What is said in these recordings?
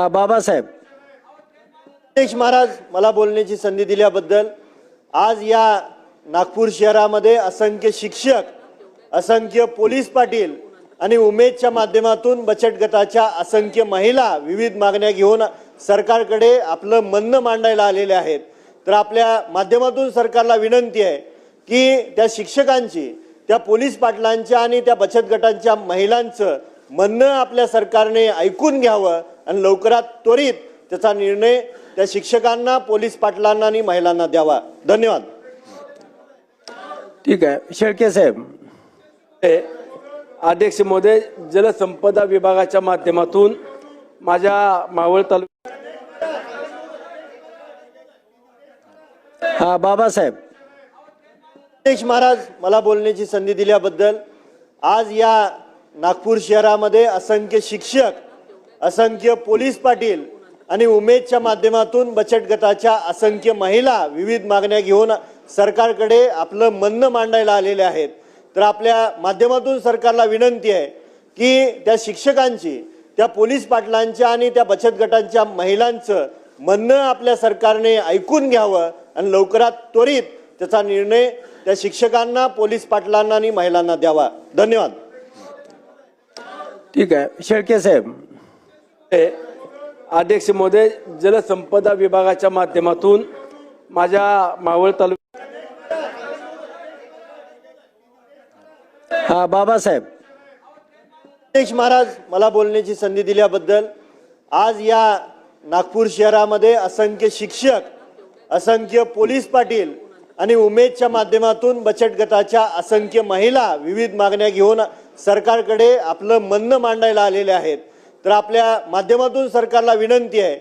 हा बाबासाहेब. गणेश महाराज मला बोलण्याची संधी दिल्याबद्दल आज या नागपूर शहरामध्ये असंख्य शिक्षक असंख्य पोलीस पाटील आणि उमेदच्या माध्यमातून बचत गटाच्या असंख्य महिला विविध मागण्या घेऊन सरकारकडे आपलं म्हणणं मांडायला आलेले आहेत. तर आपल्या माध्यमातून सरकारला विनंती आहे की त्या शिक्षकांची त्या पोलीस पाटलांच्या आणि त्या बचत गटांच्या महिलांचं म्हणणं आपल्या सरकारने ऐकून घ्यावं. आणि लवकरात त्वरित त्याचा निर्णय त्या शिक्षकांना पोलीस पाटलांना आणि महिलांना द्यावा. धन्यवाद. ठीक आहे. शेळके साहेब. हे अध्यक्ष महोदय जलसंपदा विभागाच्या माध्यमातून माझ्या मावळ तालुक्यात हा बाबासाहेब गणेश महाराज मला बोलण्याची संधी दिल्याबद्दल आज या नागपूर शहरामध्ये असंख्य शिक्षक असंख्य पोलीस पाटील आणि उमेदच्या माध्यमातून बचत गटाच्या असंख्य महिला विविध मागण्या घेऊन सरकारकडे आपलं म्हणणं मांडायला आलेले आहेत. तर आपल्या माध्यमातून सरकारला विनंती आहे की त्या शिक्षकांची त्या पोलीस पाटलांच्या आणि त्या बचत गटांच्या महिलांचं म्हणणं आपल्या सरकारने ऐकून घ्यावं आणि लवकरात त्वरित त्याचा निर्णय त्या शिक्षकांना पोलीस पाटलांना आणि महिलांना द्यावा. धन्यवाद. ठीक आहे. शेळके साहेब अध्यक्ष महोदय जलसंपदा विभागाच्या माध्यमातून माझ्या मावळ तालुक्यात हा बाबासाहेब. गणेश महाराज मला बोलण्याची संधी दिल्याबद्दल आज या नागपूर शहरामध्ये असंख्य शिक्षक असंख्य पोलीस पाटील आणि उमेदच्या माध्यमातून बचत गटाच्या असंख्य महिला विविध मागण्या घेऊन सरकारकडे आपलं म्हणणं मांडायला आलेले आहेत. तर आपल्या माध्यमातून सरकारला विनंती आहे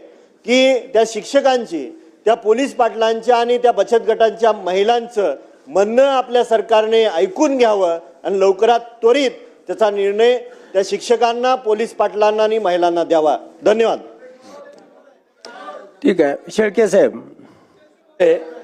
की त्या शिक्षकांची त्या पोलीस पाटलांच्या आणि त्या बचत गटांच्या महिलांचं म्हणणं आपल्या सरकारने ऐकून घ्यावं आणि लवकरात त्वरित त्याचा निर्णय त्या शिक्षकांना पोलीस पाटलांना आणि महिलांना द्यावा. धन्यवाद. ठीक आहे. शेळके साहेब. हे